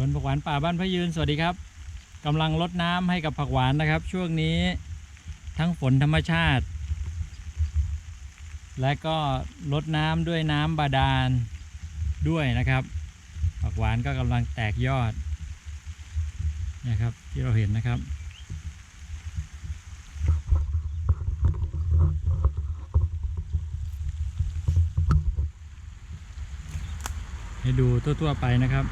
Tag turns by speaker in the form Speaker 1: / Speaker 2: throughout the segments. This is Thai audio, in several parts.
Speaker 1: วนผักหวานป่าบ้านพระยืนสวัสดีครับกำลังรดน้ำให้กับผักหวานนะครับ ช่วงนี้ทั้งฝนธรรมชาติ และก็รดน้ำด้วยน้ำบาดาลด้วยนะครับ ผักหวานก็กำลังแตกยอดนะครับที่เราเห็นนะครับให้ดูทั่วๆไปนะครับ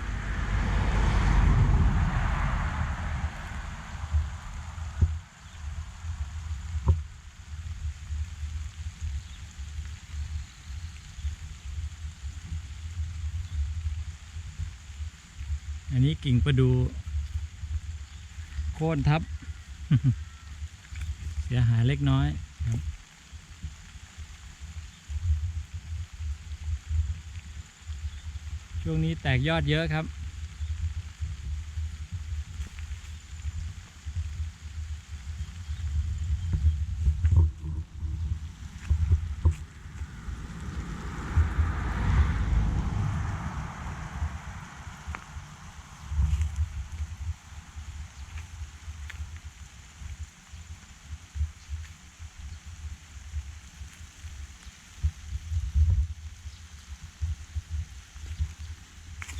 Speaker 1: อันนี้กิ่งประดูโค่นทับ เสียหายเล็กน้อยครับช่วงนี้แตกยอดเยอะครับ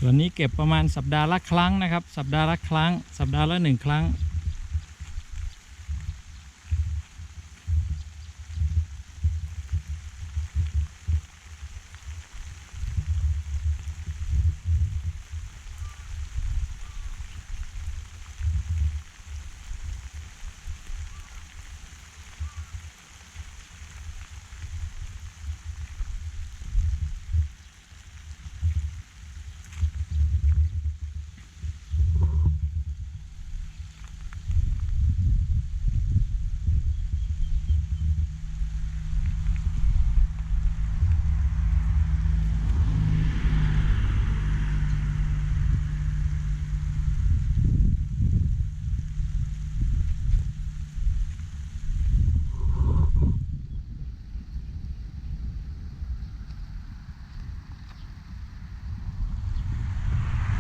Speaker 1: ส่วนนี้เก็บประมาณสัปดาห์ละครั้งนะครับ สัปดาห์ละครั้ง สัปดาห์ละหนึ่งครั้ง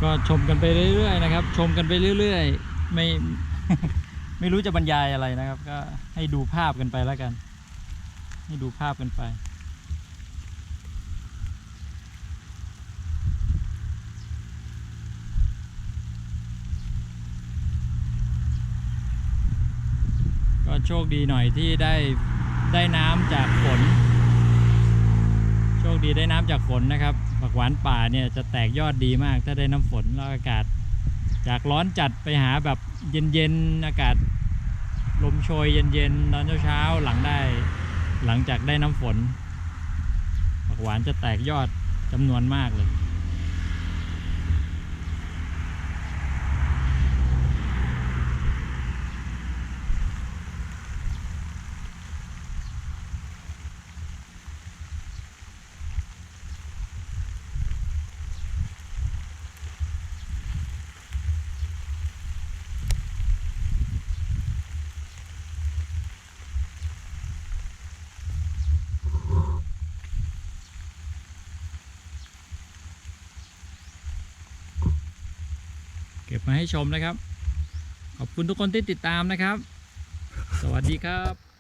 Speaker 1: ก็ชมกันไปเรื่อยๆนะครับ ชมกันไปเรื่อยๆ ไม่ไม่รู้จะบรรยายอะไรนะครับ ก็ให้ดูภาพกันไปแล้วกัน ให้ดูภาพกันไป ก็โชคดีหน่อยที่ได้ได้น้ำจากฝน โชคดีได้น้ำจากฝนนะครับผักหวานป่าเนี่ยจะแตกยอดดีมาก ถ้าได้น้ำฝนแล้วอากาศ จากร้อนจัดไปหาแบบเย็นๆอากาศลมโชยเย็นๆตอนเช้าๆหลังได้หลังจากได้น้ำฝนผักหวานจะแตกยอดจำนวนมากเลย เก็บมาให้ชมนะครับ ขอบคุณทุกคนที่ติดตามนะครับ สวัสดีครับ